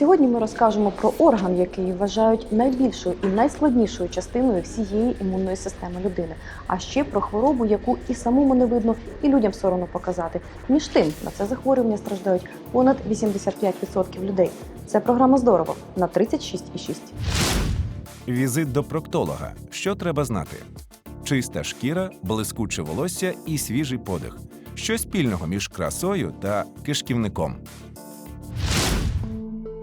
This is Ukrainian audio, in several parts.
Сьогодні ми розкажемо про орган, який вважають найбільшою і найскладнішою частиною всієї імунної системи людини, а ще про хворобу, яку і самому не видно, і людям соромно показати. Між тим на це захворювання страждають понад 85% людей. Це програма здорово на 36,6. Візит до проктолога. Що треба знати? Чиста шкіра, блискуче волосся і свіжий подих. Що спільного між красою та кишківником?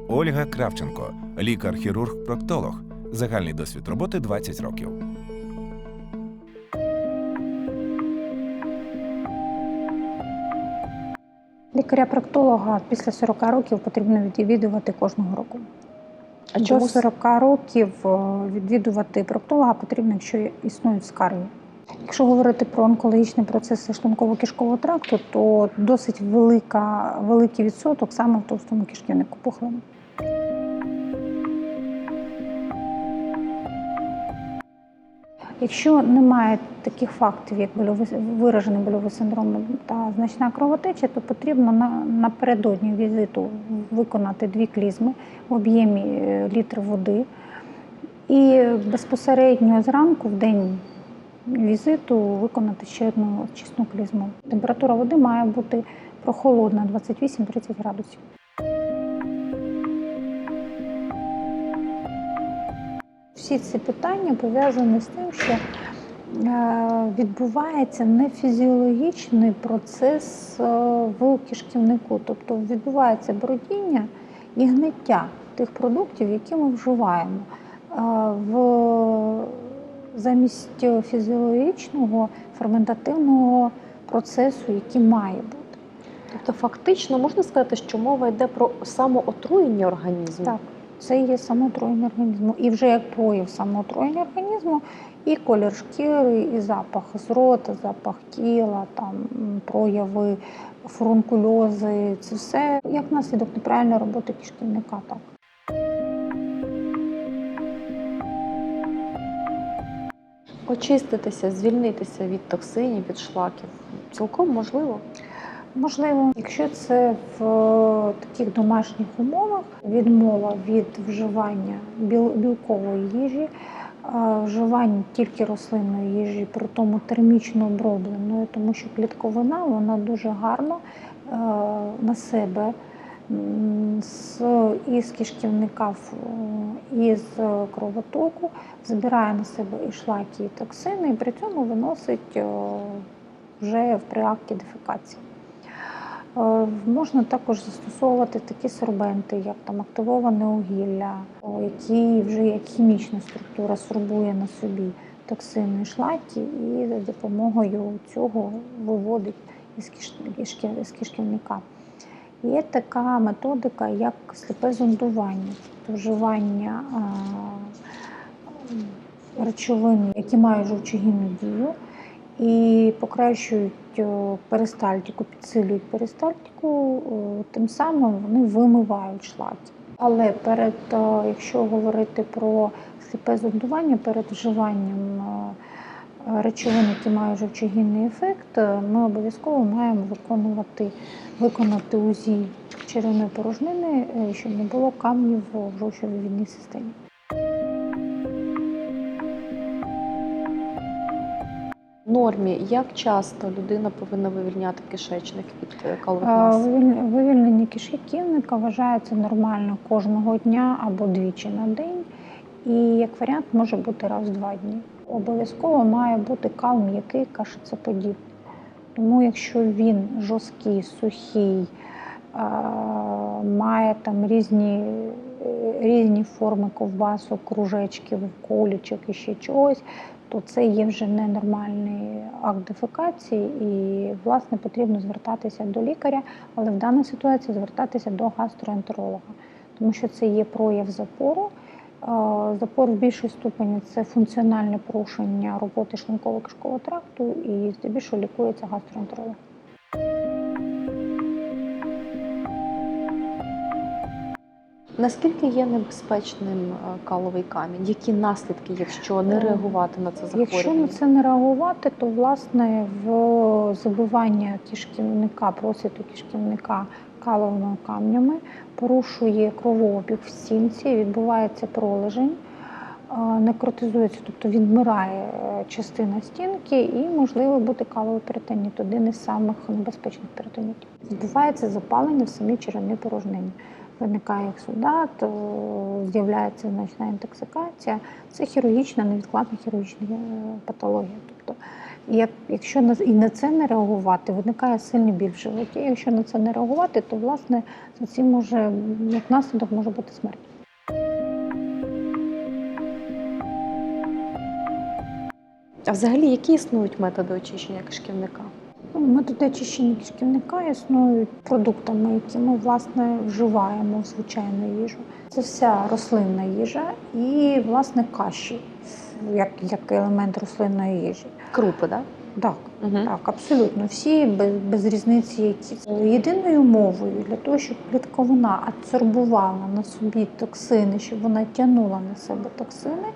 Ольга Кравченко, лікар-хірург-проктолог. Загальний досвід роботи 20 років. Лікаря-проктолога після 40 років потрібно відвідувати кожного року. А До 40 років е, відвідувати проктолога потрібно, якщо існують скарги. Якщо говорити про онкологічні процеси шлунково-кишкового тракту, то досить велика, великий відсоток саме в товстому кишківнику пухлини. Якщо немає таких фактів, як больовий, виражений больовий синдром та значна кровотеча, то потрібно на, напередодні візиту виконати дві клізми в об'ємі е, літр води. І безпосередньо зранку, в день візиту, виконати ще одну чесну клізму. Температура води має бути прохолодна 28-30 градусів. Всі ці питання пов'язані з тим, що е, відбувається нефізіологічний процес е, в кишківнику, тобто відбувається бродіння і гниття тих продуктів, які ми вживаємо. Е, В замість фізіологічного ферментативного процесу, який має бути. Тобто, фактично можна сказати, що мова йде про самоотруєння організму. Так, це є самоотруєння організму. І вже як прояв самоотруєння організму, і колір шкіри, і запах з рота, запах тіла, там прояви фурункульози. Це все як наслідок неправильної роботи кишківника. Так. Очиститися, звільнитися від токсинів, від шлаків цілком можливо. Можливо, якщо це в е, таких домашніх умовах, відмова від вживання білкової їжі, е, вживання тільки рослинної їжі, при тому термічно обробленої, тому що клітковина вона дуже гарно е, на себе із кишківника, в- із кровотоку збирає на себе і шлаки, і токсини, і при цьому виносить вже при акті дефекації. Е, Можна також застосовувати такі сорбенти, як там активоване вугілля, о, які вже як хімічна структура сорбує на собі токсини шлаки, і за допомогою цього виводить із, кишківника. Є така методика, як сліпе зондування, тобто вживання речовин, які мають жовчогінну дію і покращують перистальтику, підсилюють перистальтику, тим самим вони вимивають шлаки. Але перед, якщо говорити про сліпе зондування, перед вживанням е, речовин, які мають жовчогінний ефект, е, ми обов'язково маємо виконувати, виконати УЗІ черевної порожнини, е, щоб не було камнів в жовчовій жовчовивідній системі. Нормі, як часто людина повинна вивільняти кишечник від е, калових Вивільнення кишківника вважається нормально кожного дня або двічі на день. І як варіант може бути раз в два дні. Обов'язково має бути кал м'який, кашицеподібний. Тому якщо він жорсткий, сухий, має там різні, е, різні форми ковбасок, кружечків, кулічок і ще чогось, то це є вже ненормальний акт дефекації, і власне потрібно звертатися до лікаря, але в даній ситуації звертатися до гастроентеролога, тому що це є прояв запору. Запор в більшій ступені це функціональне порушення роботи шлунково-кишкового тракту, і здебільшого лікується гастроентеролог. Наскільки є небезпечним е, каловий камінь? Які наслідки, якщо не Е, реагувати на це Якщо на це не реагувати, то власне в забивання кишківника, просвіту кишківника каловими камнями порушує кровообіг в стінці, відбувається пролежень, е, некротизується, тобто відмирає частина стінки і можливо бути каловий перитонит, один із самих небезпечних перитонітів. Відбувається запалення в самій черевній порожнині. Виникає ексудат, з'являється значна інтоксикація. Це хірургічна, невідкладна хірургічна е, патологія. Тобто, як, якщо на, і на це не реагувати, виникає сильний біль в животі. Якщо на це не реагувати, то власне за цим може як наслідок може бути смерть. А взагалі, які існують методи очищення кишківника? Ну, Методи очищення кишківника існують продуктами, які ми власне вживаємо в звичайну їжу. Це вся рослинна їжа і власне каші, як, як елемент рослинної їжі. Крупи, так? Так, Угу. Так, абсолютно всі без, без різниці, які єдиною мовою для того, щоб клітковина адсорбувала на собі токсини, щоб вона тягнула на себе токсини,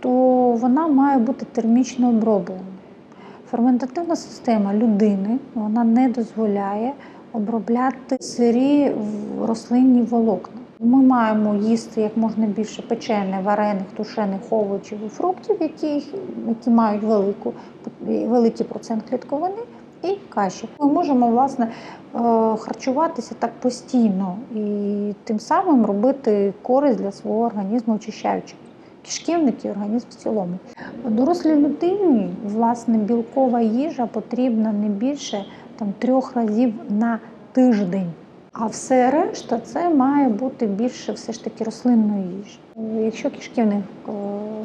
то вона має бути термічно оброблена. Ферментативна система людини вона не дозволяє обробляти сирі рослинні волокна. Ми маємо їсти як можна більше печених, варених, тушених овочів і фруктів, які, які мають велику, великий процент клітковини, і каші. Ми можемо власне е, харчуватися так постійно і тим самим робити користь для свого організму, очищаючи кишківник і організм в цілому. Дорослій людині власне білкова їжа потрібна не більше там трьох разів на тиждень. А все решта це має бути більше все ж таки рослинної їжі. Якщо кишківник е,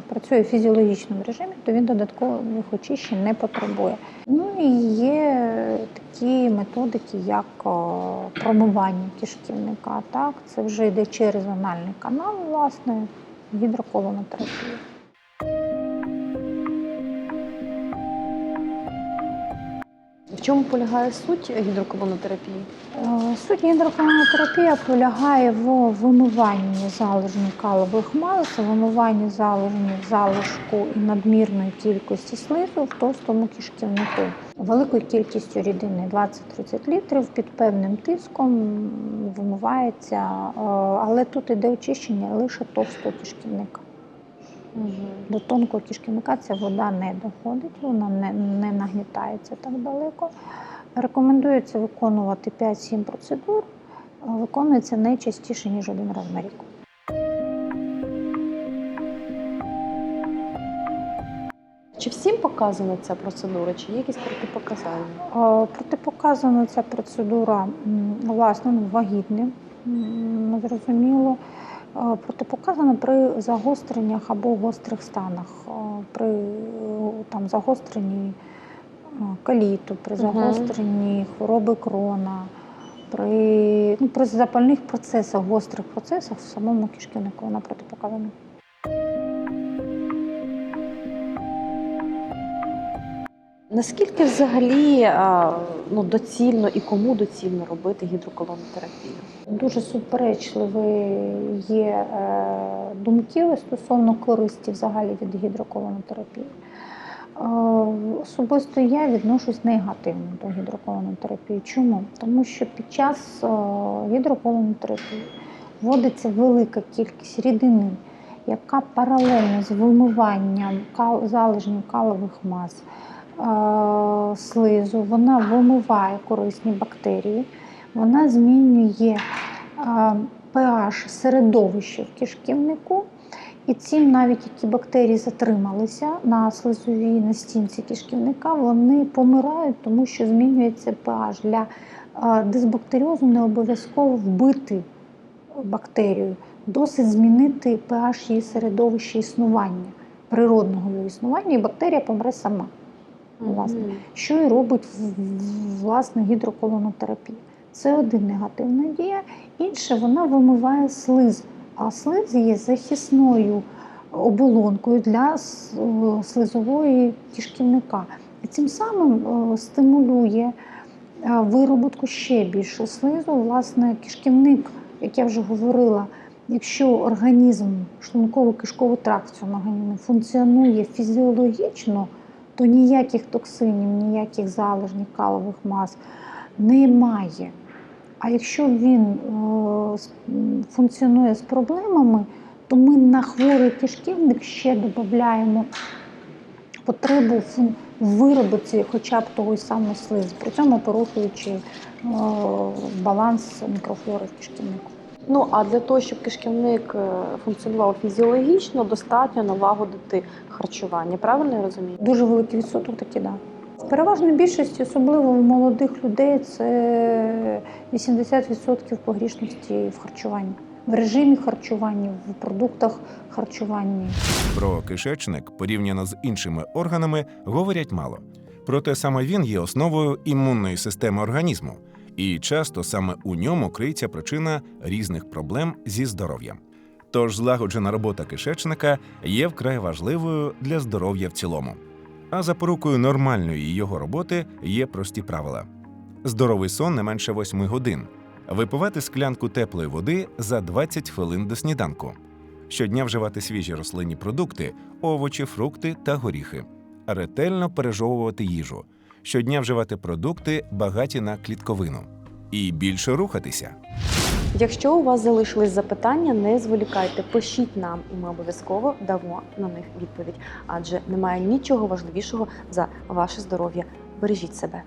працює в фізіологічному режимі, то він додаткових очищень не потребує. Ну і є такі методики, як е, промивання кишківника. Так, це вже йде через анальний канал, власне, гідроколонотерапія. В чому полягає суть гідроколонотерапії? Е, Суть гідроколонотерапія полягає в вимиванні залежних калових мас, вимиванні залежних залишку і надмірної кількості слизу в товстому кишківнику. Великою кількістю рідини 20-30 літрів під певним тиском вимивається, е, але тут іде очищення лише товстого кишківника. До тонкого кишківника ця вода не доходить, вона не, не нагнітається так далеко. Рекомендується виконувати 5-7 процедур. Виконується не частіше, ніж один раз на рік. Чи всім показана ця процедура, чи є якісь протипоказання? Е, Протипоказана ця процедура власне ну, вагітним, зрозуміло. Е, Протипоказана при загостреннях або гострих станах, е, при е, там, загостренні каліту, при загостренні хвороби крона, при, ну, при запальних процесах, гострих процесах в самому кишківнику вона протипоказана. Наскільки взагалі ну, доцільно і кому доцільно робити гідроколонотерапію? Дуже суперечливі є е, думки стосовно користі взагалі від гідроколонотерапії. Е, Особисто я відношусь негативно до гідроколонотерапії. Чому? Тому що під час е, гідроколонотерапії вводиться велика кількість рідини, яка паралельно з вимиванням залежних калових мас слизу, вона вимиває корисні бактерії, вона змінює е, pH середовище в кишківнику. І цим навіть які бактерії затрималися на слизовій на стінці кишківника, вони помирають, тому що змінюється pH. Для е, дисбактеріозу не обов'язково вбити бактерію. Досить змінити pH її середовища існування, природного її існування, і бактерія помре сама. Власне. Що і робить власне гідроколонотерапія. Це один негативна дія. Інше вона вимиває слиз. А слиз є захисною оболонкою для е, слизової кишківника. І цим самим е, стимулює е, вироботку ще більше слизу. Власне, кишківник, як я вже говорила, Якщо організм, тракт в цьому функціонує фізіологічно, то ніяких токсинів, ніяких залежних калових мас немає. А якщо він е, функціонує з проблемами, то ми на хворий кишківник ще додаємо потребу в виробиці хоча б того самого слизу, при цьому порушуючи е, баланс мікрофлори в кишківнику. Ну а для того, щоб кишківник е, функціонував фізіологічно, достатньо налагодити харчування. Правильно я розумію? Дуже великий відсоток таки, да. В переважній більшості, особливо в молодих людей, це 80% погрішності в харчуванні, в режимі харчування, в продуктах харчування. Про кишечник порівняно з іншими органами говорять мало. Проте саме він є основою імунної системи організму, і часто саме у ньому криється причина різних проблем зі здоров'ям. Тож злагоджена робота кишечника є вкрай важливою для здоров'я в цілому. А запорукою нормальної його роботи є прості правила: здоровий сон не менше 8 годин, випивати склянку теплої води за 20 хвилин до сніданку, щодня вживати свіжі рослинні продукти, овочі, фрукти та горіхи, ретельно пережовувати їжу, щодня вживати продукти, багаті на клітковину, і більше рухатися. Якщо у вас залишились запитання, не зволікайте, пишіть нам, і ми обов'язково дамо на них відповідь. Адже немає нічого важливішого за ваше здоров'я. Бережіть себе.